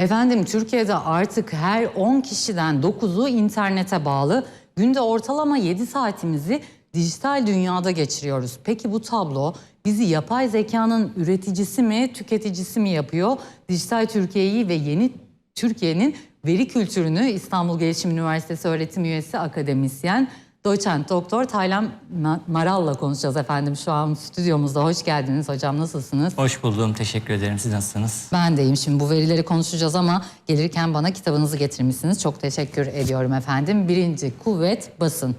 Efendim Türkiye'de artık her 10 kişiden 9'u internete bağlı. Günde ortalama 7 saatimizi dijital dünyada geçiriyoruz. Peki bu tablo bizi yapay zekanın üreticisi mi, tüketicisi mi yapıyor? Dijital Türkiye'yi ve yeni Türkiye'nin veri kültürünü İstanbul Gelişim Üniversitesi öğretim üyesi akademisyen doçent doktor Taylan Ma- Maral'la konuşacağız efendim şu an stüdyomuzda. Hoş geldiniz hocam nasılsınız? Hoş buldum. Teşekkür ederim. Siz nasılsınız? Ben deyim şimdi bu verileri konuşacağız ama gelirken bana kitabınızı getirmişsiniz. Çok teşekkür ediyorum efendim. Birinci kuvvet basın.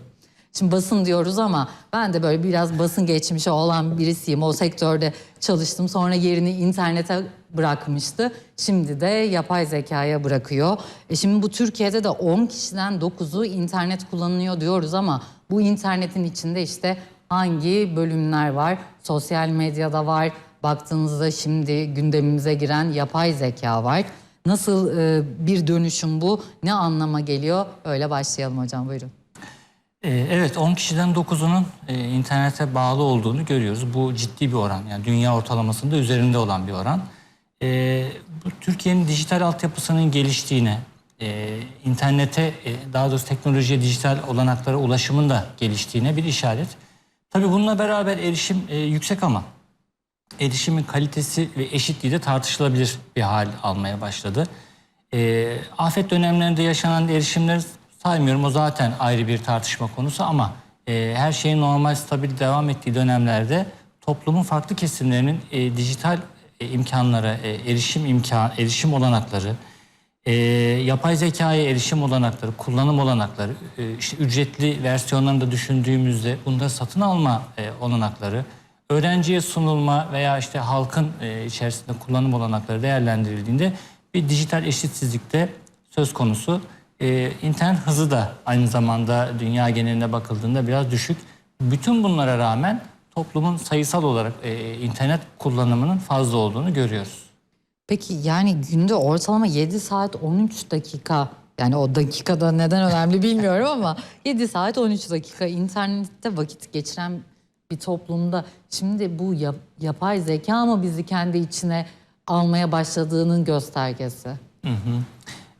Şimdi basın diyoruz ama ben de böyle biraz basın geçmişi olan birisiyim. O sektörde çalıştım. Sonra yerini internete bırakmıştı. Şimdi de yapay zekaya bırakıyor. E şimdi bu Türkiye'de de 10 kişiden 9'u internet kullanıyor diyoruz ama bu internetin içinde işte hangi bölümler var? Sosyal medyada var. Baktığınızda şimdi gündemimize giren yapay zeka var. Nasıl e, bir dönüşüm bu? Ne anlama geliyor? Öyle başlayalım hocam buyurun. Ee, evet 10 kişiden 9'unun e, internete bağlı olduğunu görüyoruz. Bu ciddi bir oran. Yani dünya ortalamasında üzerinde olan bir oran. Bu Türkiye'nin dijital altyapısının geliştiğine, e, internete e, daha doğrusu teknolojiye, dijital olanaklara ulaşımın da geliştiğine bir işaret. Tabii bununla beraber erişim e, yüksek ama erişimin kalitesi ve eşitliği de tartışılabilir bir hal almaya başladı. Ee, afet dönemlerinde yaşanan erişimleri saymıyorum. O zaten ayrı bir tartışma konusu ama e, her şeyin normal, stabil devam ettiği dönemlerde toplumun farklı kesimlerinin e, dijital e, imkanlara, e, erişim imkan, erişim olanakları, e, yapay zekaya erişim olanakları, kullanım olanakları, e, işte ücretli versiyonlarını da düşündüğümüzde bunda satın alma e, olanakları, öğrenciye sunulma veya işte halkın e, içerisinde kullanım olanakları değerlendirildiğinde bir dijital eşitsizlikte söz konusu. E, internet hızı da aynı zamanda dünya geneline bakıldığında biraz düşük. Bütün bunlara rağmen toplumun sayısal olarak e, internet kullanımının fazla olduğunu görüyoruz. Peki yani günde ortalama 7 saat 13 dakika yani o dakikada neden önemli bilmiyorum ama 7 saat 13 dakika internette vakit geçiren bir toplumda şimdi bu yap- yapay zeka mı bizi kendi içine almaya başladığının göstergesi?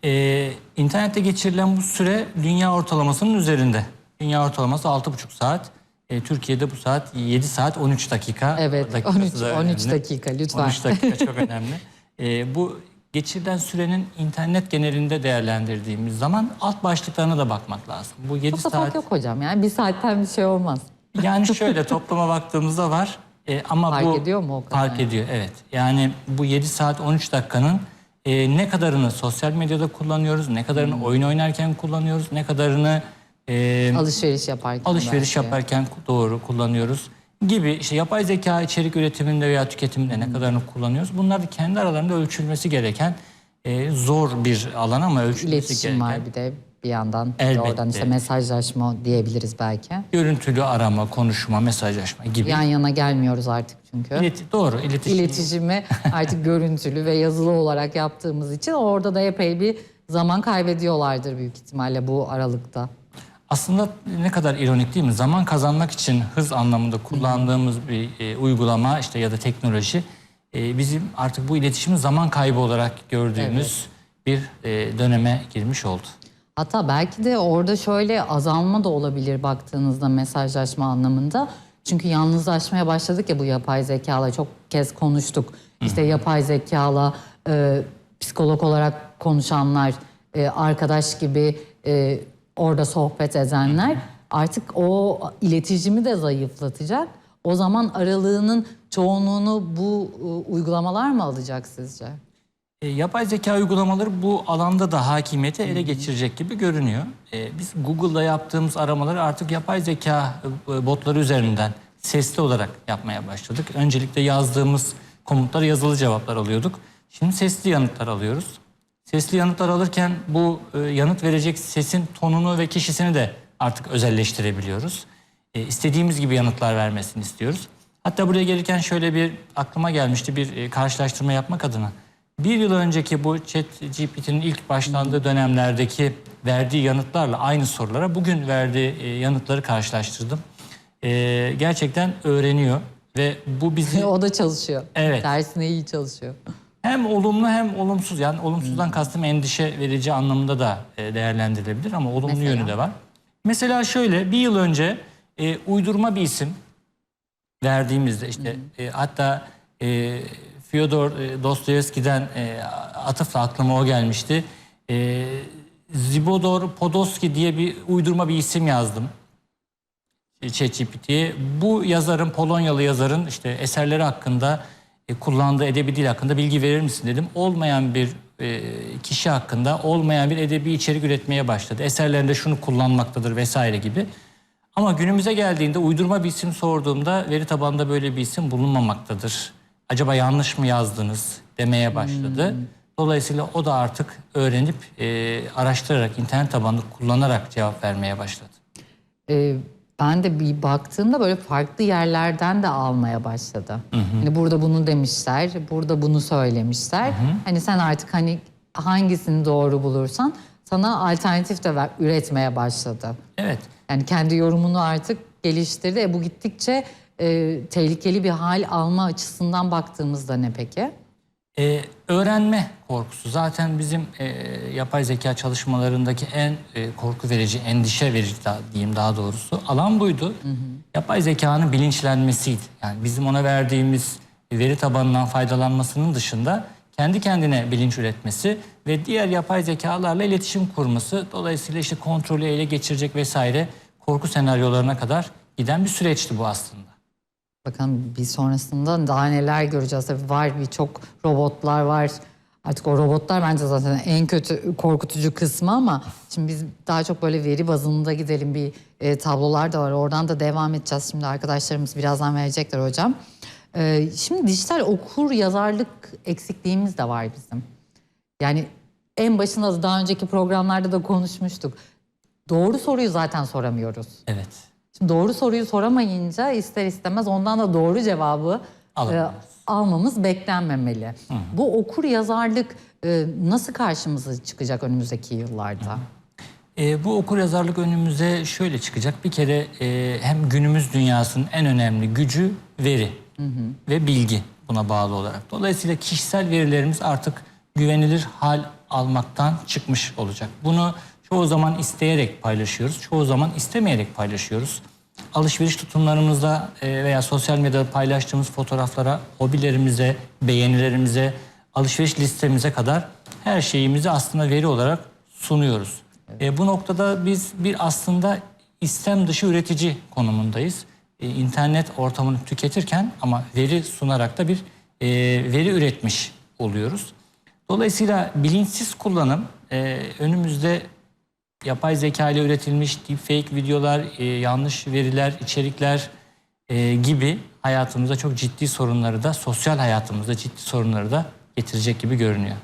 Ee, internette geçirilen bu süre dünya ortalamasının üzerinde. Dünya ortalaması 6,5 saat. Ee, Türkiye'de bu saat 7 saat 13 dakika. Evet, Dakikası 13 da 13 önemli. dakika lütfen. 13 dakika çok önemli. Ee, bu geçirilen sürenin internet genelinde değerlendirdiğimiz zaman alt başlıklarına da bakmak lazım. Bu 7 Çok saat yok hocam yani bir saatten bir şey olmaz. yani şöyle topluma baktığımızda var. E, ama Fark bu ediyor mu o kadar Fark ediyor evet. Yani bu 7 saat 13 dakikanın e, ne kadarını sosyal medyada kullanıyoruz, ne kadarını Hmm. oyun oynarken kullanıyoruz, ne kadarını e, Alışveriş yaparken alışveriş belki. yaparken doğru kullanıyoruz gibi işte yapay zeka içerik üretiminde veya tüketiminde ne kadarını kullanıyoruz. Bunlar da kendi aralarında ölçülmesi gereken e, zor bir alan ama ölçülmesi İletişim gereken. var bir de bir yandan. Bir de Elbette. Oradan işte mesajlaşma diyebiliriz belki. Görüntülü arama, konuşma, mesajlaşma gibi. Yan yana gelmiyoruz artık çünkü. İleti- doğru iletişim. İletişimi artık görüntülü ve yazılı olarak yaptığımız için orada da epey bir zaman kaybediyorlardır büyük ihtimalle bu aralıkta. Aslında ne kadar ironik değil mi? Zaman kazanmak için hız anlamında kullandığımız bir e, uygulama işte ya da teknoloji e, bizim artık bu iletişimi zaman kaybı olarak gördüğümüz bir e, döneme girmiş oldu. Hatta belki de orada şöyle azalma da olabilir baktığınızda mesajlaşma anlamında. Çünkü yalnızlaşmaya başladık ya bu yapay zekayla çok kez konuştuk. İşte yapay zekayla e, psikolog olarak konuşanlar, e, arkadaş gibi e, orada sohbet edenler artık o iletişimi de zayıflatacak. O zaman aralığının çoğunluğunu bu e, uygulamalar mı alacak sizce? E, yapay zeka uygulamaları bu alanda da hakimiyeti ele geçirecek gibi görünüyor. E, biz Google'da yaptığımız aramaları artık yapay zeka e, botları üzerinden sesli olarak yapmaya başladık. Öncelikle yazdığımız komutlara yazılı cevaplar alıyorduk. Şimdi sesli yanıtlar alıyoruz. Sesli yanıtlar alırken bu e, yanıt verecek sesin tonunu ve kişisini de artık özelleştirebiliyoruz. E, istediğimiz gibi yanıtlar vermesini istiyoruz. Hatta buraya gelirken şöyle bir aklıma gelmişti bir e, karşılaştırma yapmak adına. Bir yıl önceki bu chat GPT'nin ilk başlandığı dönemlerdeki verdiği yanıtlarla aynı sorulara bugün verdiği e, yanıtları karşılaştırdım. E, gerçekten öğreniyor ve bu bizi o da çalışıyor. Evet. Dersine iyi çalışıyor. Hem olumlu hem olumsuz. Yani olumsuzdan kastım endişe verici anlamında da e, değerlendirilebilir ama olumlu Mesela? yönü de var. Mesela şöyle bir yıl önce e, uydurma bir isim verdiğimizde işte e, hatta e, Fyodor e, Dostoyevski'den e, atıfla aklıma o gelmişti. E, Zibodor Podolski diye bir uydurma bir isim yazdım. E, ChatGPT'ye. Bu yazarın, Polonyalı yazarın işte eserleri hakkında e, kullandığı edebi dil hakkında bilgi verir misin dedim. Olmayan bir e, kişi hakkında olmayan bir edebi içerik üretmeye başladı. Eserlerinde şunu kullanmaktadır vesaire gibi. Ama günümüze geldiğinde uydurma bir isim sorduğumda veri tabanında böyle bir isim bulunmamaktadır. Acaba yanlış mı yazdınız demeye başladı. Dolayısıyla o da artık öğrenip e, araştırarak, internet tabanlı kullanarak cevap vermeye başladı. Ee, ben de bir baktığımda böyle farklı yerlerden de almaya başladı. Hani burada bunu demişler, burada bunu söylemişler. Hani sen artık hani hangisini doğru bulursan sana alternatif de ver- üretmeye başladı. Evet. Yani kendi yorumunu artık geliştirdi. E, bu gittikçe e, tehlikeli bir hal alma açısından baktığımızda ne peki? Ee, öğrenme korkusu zaten bizim e, yapay zeka çalışmalarındaki en e, korku verici, endişe verici da, diyeyim daha doğrusu alan buydu. Yapay zekanın bilinçlenmesiydi. Yani bizim ona verdiğimiz veri tabanından faydalanmasının dışında kendi kendine bilinç üretmesi ve diğer yapay zekalarla iletişim kurması dolayısıyla işte kontrolü ele geçirecek vesaire korku senaryolarına kadar giden bir süreçti bu aslında. Bakalım bir sonrasında daha neler göreceğiz. Tabii var birçok robotlar var. Artık o robotlar bence zaten en kötü korkutucu kısmı ama şimdi biz daha çok böyle veri bazında gidelim bir e, tablolar da var. Oradan da devam edeceğiz. Şimdi arkadaşlarımız birazdan verecekler hocam. E, şimdi dijital okur yazarlık eksikliğimiz de var bizim. Yani en başında da daha önceki programlarda da konuşmuştuk. Doğru soruyu zaten soramıyoruz. Evet. Doğru soruyu soramayınca ister istemez ondan da doğru cevabı e, almamız beklenmemeli. Bu okur yazarlık e, nasıl karşımıza çıkacak önümüzdeki yıllarda? E, bu okur yazarlık önümüze şöyle çıkacak. Bir kere e, hem günümüz dünyasının en önemli gücü veri ve bilgi buna bağlı olarak. Dolayısıyla kişisel verilerimiz artık güvenilir hal almaktan çıkmış olacak. Bunu çoğu zaman isteyerek paylaşıyoruz, çoğu zaman istemeyerek paylaşıyoruz. Alışveriş tutumlarımızda e, veya sosyal medyada paylaştığımız fotoğraflara, hobilerimize, beğenilerimize, alışveriş listemize kadar her şeyimizi aslında veri olarak sunuyoruz. E, bu noktada biz bir aslında istem dışı üretici konumundayız. E, internet ortamını tüketirken ama veri sunarak da bir e, veri üretmiş oluyoruz. Dolayısıyla bilinçsiz kullanım e, önümüzde yapay zeka ile üretilmiş deepfake videolar, e, yanlış veriler, içerikler e, gibi hayatımızda çok ciddi sorunları da, sosyal hayatımızda ciddi sorunları da getirecek gibi görünüyor.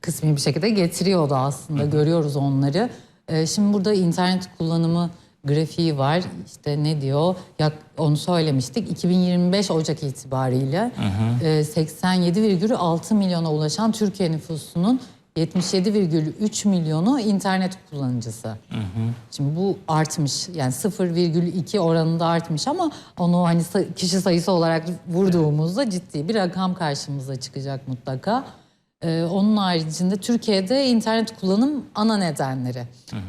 Kısmi bir şekilde getiriyordu aslında görüyoruz onları. E, şimdi burada internet kullanımı grafiği var. İşte ne diyor? Ya onu söylemiştik. 2025 Ocak itibariyle e, 87,6 milyona ulaşan Türkiye nüfusunun 77,3 milyonu internet kullanıcısı. Şimdi bu artmış yani 0,2 oranında artmış ama onu hani kişi sayısı olarak vurduğumuzda ciddi bir rakam karşımıza çıkacak mutlaka. Ee, onun haricinde Türkiye'de internet kullanım ana nedenleri.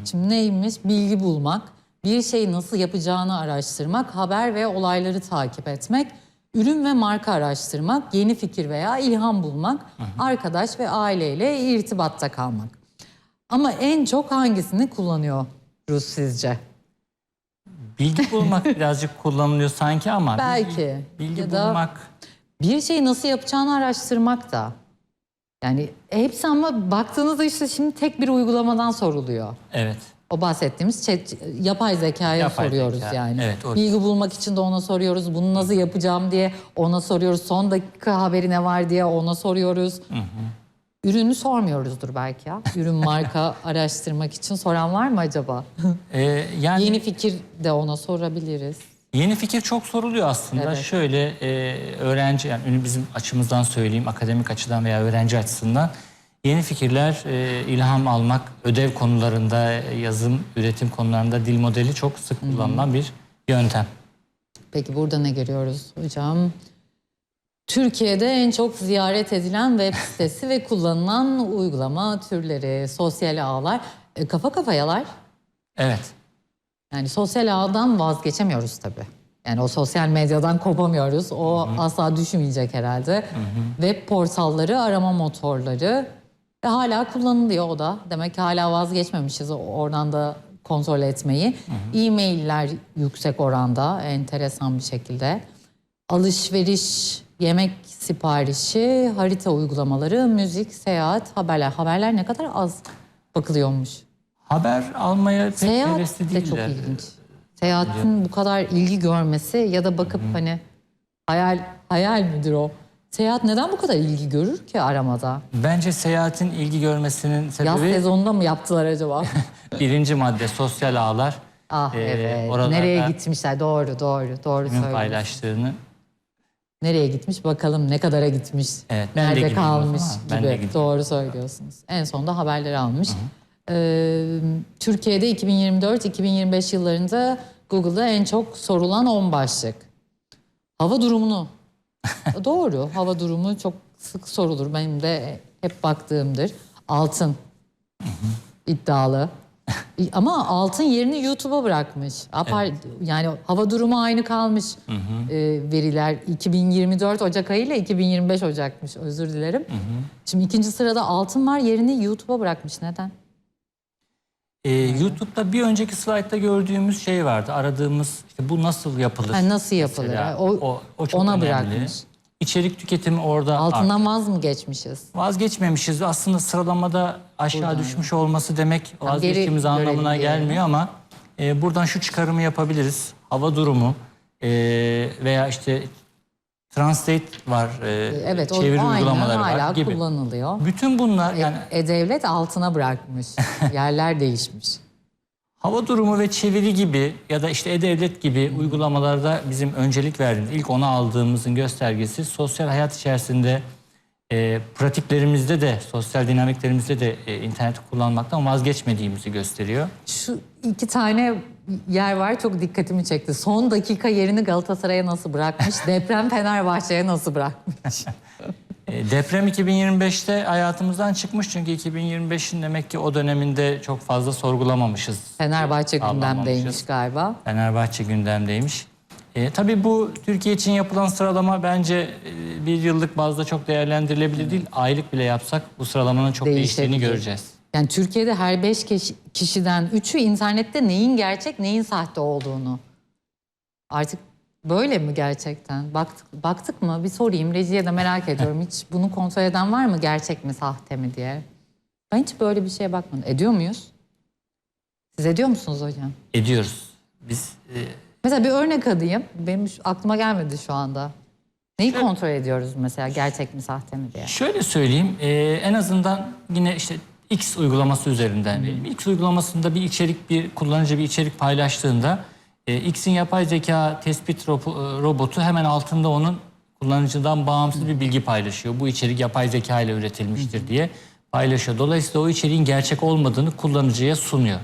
Şimdi neymiş? Bilgi bulmak, bir şeyi nasıl yapacağını araştırmak, haber ve olayları takip etmek, ürün ve marka araştırmak, yeni fikir veya ilham bulmak, arkadaş ve aileyle irtibatta kalmak. Ama en çok hangisini kullanıyoruz sizce? Bilgi bulmak birazcık kullanılıyor sanki ama Belki. bilgi, bilgi Ya da- bulmak Bir şeyi nasıl yapacağını araştırmak da. Yani hepsi ama baktığınızda işte şimdi tek bir uygulamadan soruluyor. evet. O bahsettiğimiz chat, yapay zekaya Yapay soruyoruz zeka, yani. evet, o- Bilgi bulmak için de ona soruyoruz. Bunu nasıl yapacağım diye ona soruyoruz. Son dakika haberi ne var diye ona soruyoruz. Ürünü sormuyoruzdur belki ya. Ürün marka araştırmak için soran var mı acaba? Ee, yani Yeni fikir de ona sorabiliriz. Yeni fikir çok soruluyor aslında. Evet. Şöyle e, öğrenci yani ünlü bizim açımızdan söyleyeyim akademik açıdan veya öğrenci açısından yeni fikirler, e, ilham almak, ödev konularında, e, yazım, üretim konularında dil modeli çok sık kullanılan bir yöntem. Peki burada ne görüyoruz hocam? Türkiye'de en çok ziyaret edilen web sitesi ve kullanılan uygulama türleri, sosyal ağlar, e, kafa kafayalar. Evet. Yani sosyal ağdan vazgeçemiyoruz tabii. Yani o sosyal medyadan kopamıyoruz. O asla düşmeyecek herhalde. Web portalları, arama motorları ve hala kullanılıyor o da. Demek ki hala vazgeçmemişiz oradan da kontrol etmeyi. E-mailler yüksek oranda, enteresan bir şekilde. Alışveriş, yemek siparişi, harita uygulamaları, müzik, seyahat, haberler. Haberler ne kadar az bakılıyormuş. Haber almaya pek Seyahat hevesli de çok değiller. ilginç. Seyahatin bu kadar ilgi görmesi ya da bakıp hani hayal hayal midir o? Seyahat neden bu kadar ilgi görür ki aramada? Bence seyahatin ilgi görmesinin Yaz sebebi sezonunda mı yaptılar acaba? birinci madde sosyal ağlar. ah Ee, evet. Nereye gitmişler? Doğru doğru doğru söylüyorsun. paylaştığını. Nereye gitmiş bakalım ne kadara gitmiş. Evet, ben de Nerede o kalmış. Ben gibi. de. Doğru söylüyorsunuz. En sonunda haberleri almış. Ee, Türkiye'de 2024-2025 yıllarında Google'da en çok sorulan 10 başlık. Hava durumunu. Doğru. Hava durumu çok sık sorulur. Benim de hep baktığımdır. Altın. iddialı. Ama altın yerini YouTube'a bırakmış. Apar, Yani hava durumu aynı kalmış. Ee, veriler 2024 Ocak ayı ile 2025 Ocak'mış. Özür dilerim. Şimdi ikinci sırada altın var yerini YouTube'a bırakmış. Neden? Ee, YouTube'da bir önceki slaytta gördüğümüz şey vardı. Aradığımız işte bu nasıl yapılır? Ha, nasıl yapılır? Mesela. O, o çok ona önemli. bırakmış. İçerik tüketimi orada Altından vaz mı geçmişiz? Vazgeçmemişiz. Aslında sıralamada aşağı düşmüş olması demek vazgeçtiğimiz geri anlamına gelmiyor ama e, buradan şu çıkarımı yapabiliriz. Hava durumu e, veya işte Translate var, e, Evet o çeviri aynen uygulamaları hala var gibi. kullanılıyor. Bütün bunlar yani E-Devlet altına bırakmış. Yerler değişmiş. hava durumu ve çeviri gibi ya da işte e-devlet gibi uygulamalarda bizim öncelik verdiğimiz, ilk ona aldığımızın göstergesi sosyal hayat içerisinde e, pratiklerimizde de, sosyal dinamiklerimizde de e, interneti kullanmaktan vazgeçmediğimizi gösteriyor. Şu iki tane yer var çok dikkatimi çekti. Son dakika yerini Galatasaray'a nasıl bırakmış? Deprem Fenerbahçe'ye nasıl bırakmış? E, deprem 2025'te hayatımızdan çıkmış çünkü 2025'in demek ki o döneminde çok fazla sorgulamamışız. Fenerbahçe gündemdeymiş galiba. Fenerbahçe gündemdeymiş. E, tabii bu Türkiye için yapılan sıralama bence e, bir yıllık bazda çok değerlendirilebilir değil. Aylık bile yapsak bu sıralamanın çok değiştiğini Değişebilir. göreceğiz. Yani Türkiye'de her beş kişi- kişiden üçü internette neyin gerçek neyin sahte olduğunu. Artık böyle mi gerçekten? Baktık, baktık mı? Bir sorayım. Rejiye de merak ediyorum. Hiç bunu kontrol eden var mı? Gerçek mi sahte mi diye. Ben hiç böyle bir şeye bakmadım. Ediyor muyuz? Siz ediyor musunuz hocam? Ediyoruz. Biz e, Mesela bir örnek alayım. Benim aklıma gelmedi şu anda. Neyi kontrol ediyoruz mesela gerçek mi sahte mi diye? Şöyle söyleyeyim, e, en azından yine işte X uygulaması üzerinden. X uygulamasında bir içerik, bir kullanıcı bir içerik paylaştığında e, X'in yapay zeka tespit ro- e, robotu hemen altında onun kullanıcıdan bağımsız bir bilgi paylaşıyor. Bu içerik yapay zeka ile üretilmiştir diye paylaşıyor. Dolayısıyla o içeriğin gerçek olmadığını kullanıcıya sunuyor.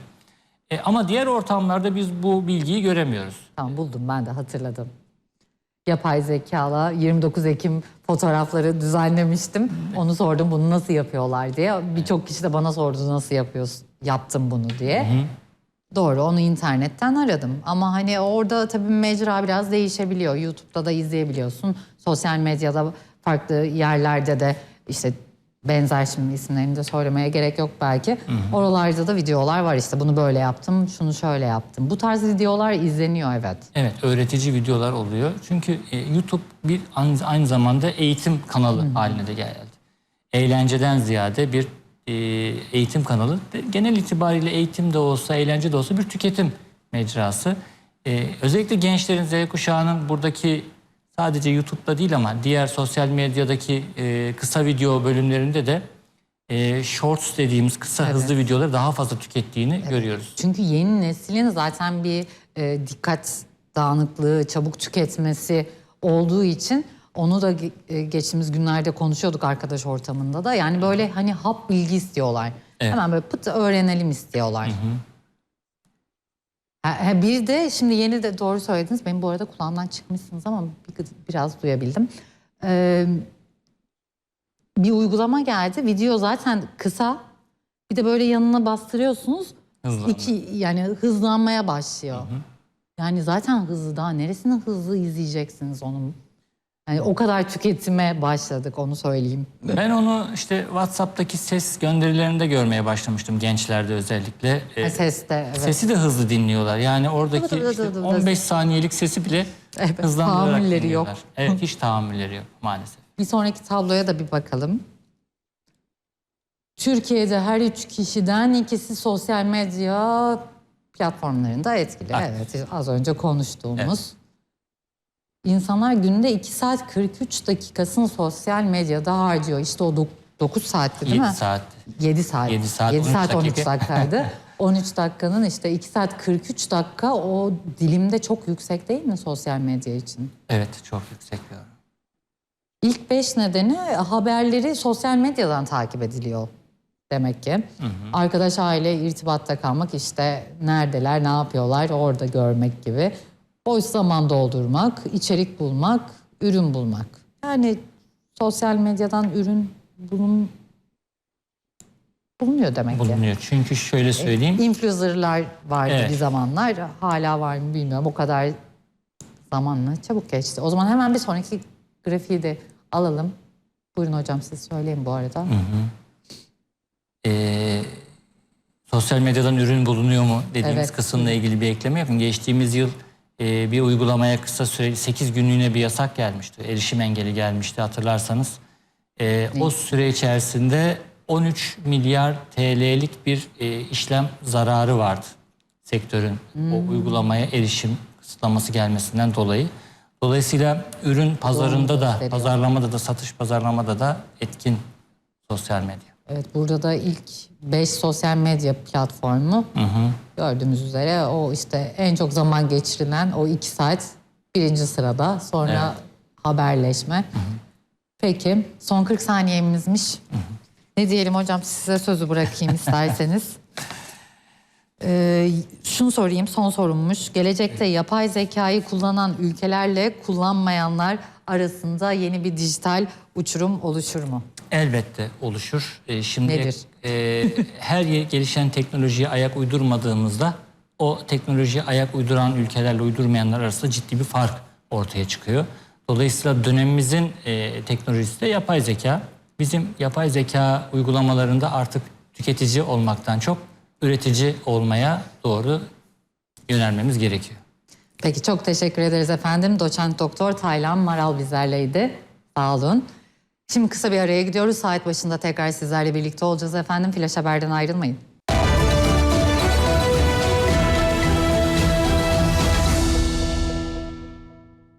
E, ama diğer ortamlarda biz bu bilgiyi göremiyoruz. Tamam buldum ben de hatırladım. Yapay zekala 29 Ekim fotoğrafları düzenlemiştim. Onu sordum bunu nasıl yapıyorlar diye. Birçok kişi de bana sordu nasıl yapıyorsun, yaptım bunu diye. Doğru onu internetten aradım. Ama hani orada tabii mecra biraz değişebiliyor. YouTube'da da izleyebiliyorsun. Sosyal medyada farklı yerlerde de işte benzer şimdi isimlerini de söylemeye gerek yok belki. Oralarda da videolar var işte bunu böyle yaptım, şunu şöyle yaptım. Bu tarz videolar izleniyor evet. Evet, öğretici videolar oluyor. Çünkü e, YouTube bir aynı, aynı zamanda eğitim kanalı haline de geldi. Eğlenceden ziyade bir e, eğitim kanalı. Genel itibariyle eğitim de olsa, eğlence de olsa bir tüketim mecrası. E, özellikle gençlerin, Z kuşağının buradaki sadece YouTube'da değil ama diğer sosyal medyadaki e, kısa video bölümlerinde de e, shorts dediğimiz kısa hızlı videoları daha fazla tükettiğini görüyoruz. Çünkü yeni neslin zaten bir e, dikkat dağınıklığı, çabuk tüketmesi olduğu için onu da e, geçtiğimiz günlerde konuşuyorduk arkadaş ortamında da. Yani böyle hani hap bilgi istiyorlar. Evet. Hemen böyle pıt öğrenelim istiyorlar. Ha, ha, bir de şimdi yeni de doğru söylediniz. Benim bu arada kulağımdan çıkmışsınız ama bir, biraz duyabildim. Ee, bir uygulama geldi. Video zaten kısa. Bir de böyle yanına bastırıyorsunuz. Hızlanma. İki, yani hızlanmaya başlıyor. Yani zaten hızlı daha neresini hızlı izleyeceksiniz onun. Yani o kadar tüketime başladık onu söyleyeyim. Ben onu işte WhatsApp'taki ses gönderilerinde görmeye başlamıştım gençlerde özellikle. Ee, Seste evet. Sesi de hızlı dinliyorlar. Yani oradaki Tabii, tabii, işte tabii, tabii. 15 saniyelik sesi bile Evet, hızlandırarak tahammülleri dinliyorlar. yok. Evet hiç tahammülleri yok maalesef. Bir sonraki tabloya da bir bakalım. Türkiye'de her üç kişiden ikisi sosyal medya platformlarında etkili. Aktif. Evet, az önce konuştuğumuz. İnsanlar günde 2 saat 43 dakikasını sosyal medyada harcıyor. İşte o 9 saatti değil 7 mi? saat. 7 saat. 7 saat, 7 13 saat 13 dakika. dakikaydı. 13 dakikanın işte 2 saat 43 dakika o dilimde çok yüksek değil mi sosyal medya için? Evet çok yüksek bir oran. İlk beş nedeni haberleri sosyal medyadan takip ediliyor demek ki. Arkadaş aile irtibatta kalmak işte neredeler ne yapıyorlar orada görmek gibi. Boş zaman doldurmak, içerik bulmak, ürün bulmak. Yani sosyal medyadan ürün bulun, bulunuyor demek ki. Bulunuyor. Çünkü şöyle söyleyeyim. Influencer'lar vardı Evet. bir zamanlar. Hala var mı bilmiyorum. O kadar zamanla çabuk geçti. O zaman hemen bir sonraki grafiği de alalım. Buyurun hocam siz söyleyin bu arada. Ee, sosyal medyadan ürün bulunuyor mu dediğimiz Evet. kısımla ilgili bir ekleme yapın. Geçtiğimiz yıl e, bir uygulamaya kısa süreli 8 günlüğüne bir yasak gelmişti. Erişim engeli gelmişti hatırlarsanız. Ee, o süre içerisinde 13 milyar TL'lik bir e, işlem zararı vardı sektörün o uygulamaya erişim kısıtlaması gelmesinden dolayı. Dolayısıyla ürün pazarında da, gösteriyor. pazarlamada da, satış pazarlamada da etkin sosyal medya. Evet burada da ilk 5 sosyal medya platformu gördüğümüz üzere o işte en çok zaman geçirilen o 2 saat birinci sırada. Sonra haberleşme. Peki son 40 saniyemizmiş. Ne diyelim hocam size sözü bırakayım isterseniz. Ee, şunu sorayım son sorummuş. Gelecekte yapay zekayı kullanan ülkelerle kullanmayanlar arasında yeni bir dijital uçurum oluşur mu? Elbette oluşur. Ee, şimdi Nedir? e, her gelişen teknolojiye ayak uydurmadığımızda o teknolojiye ayak uyduran ülkelerle uydurmayanlar arasında ciddi bir fark ortaya çıkıyor. Dolayısıyla dönemimizin e, teknolojisi de yapay zeka. Bizim yapay zeka uygulamalarında artık tüketici olmaktan çok üretici olmaya doğru yönelmemiz gerekiyor. Peki çok teşekkür ederiz efendim. Doçent Doktor Taylan Maral bizlerleydi. Sağ olun. Şimdi kısa bir araya gidiyoruz. Saat başında tekrar sizlerle birlikte olacağız efendim. Flash Haber'den ayrılmayın.